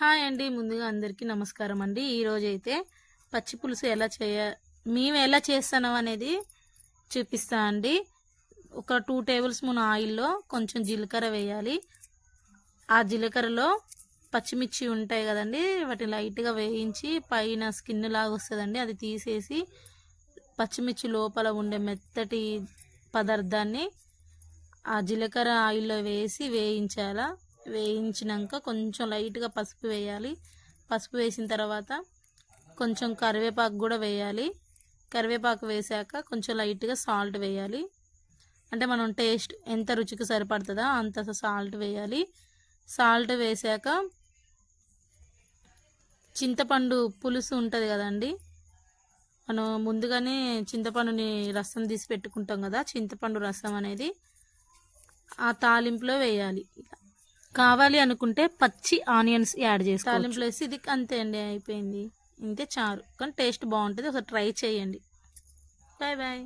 Hi అండి. ముందుగా అందరికీ నమస్కారం అండి. ఈరోజు అయితే పచ్చి పులుసు ఎలా చేయ మేము ఎలా చేస్తాం అనేది చూపిస్తా అండి. ఒక టూ టేబుల్ స్పూన్ ఆయిల్లో కొంచెం జీలకర్ర వేయాలి. ఆ జీలకర్రలో పచ్చిమిర్చి ఉంటాయి కదండి. వాటిని లైట్గా వేయించి పైన స్కిన్ లాగా వస్తుందండి. అది తీసేసి పచ్చిమిర్చి లోపల ఉండే మెత్తటి పదార్థాన్ని ఆ జీలకర్ర ఆయిల్లో వేసి వేయించాలా. వేయించినాక కొంచెం లైట్గా పసుపు వేయాలి. పసుపు వేసిన తర్వాత కొంచెం కరివేపాకు కూడా వేయాలి. కరివేపాకు వేసాక కొంచెం లైట్గా సాల్ట్ వేయాలి. అంటే మనం టేస్ట్ ఎంత రుచికి సరిపడుతుందో అంత సాల్ట్ వేయాలి. సాల్ట్ వేసాక చింతపండు పులుసు ఉంటుంది కదండి. మనం ముందుగానే చింతపండుని రసం తీసి పెట్టుకుంటాం కదా చింతపండు రసం అనేది ఆ తాలింపులో వేయాలి. కావాలి అనుకుంటే పచ్చి ఆనియన్స్ యాడ్ చేసి తాలింపులో వేసి ఇది అంతే అండి అయిపోయింది. ఇంతే చారు కానీ టేస్ట్ బాగుంటుంది. ఒకసారి ట్రై చేయండి. Bye bye.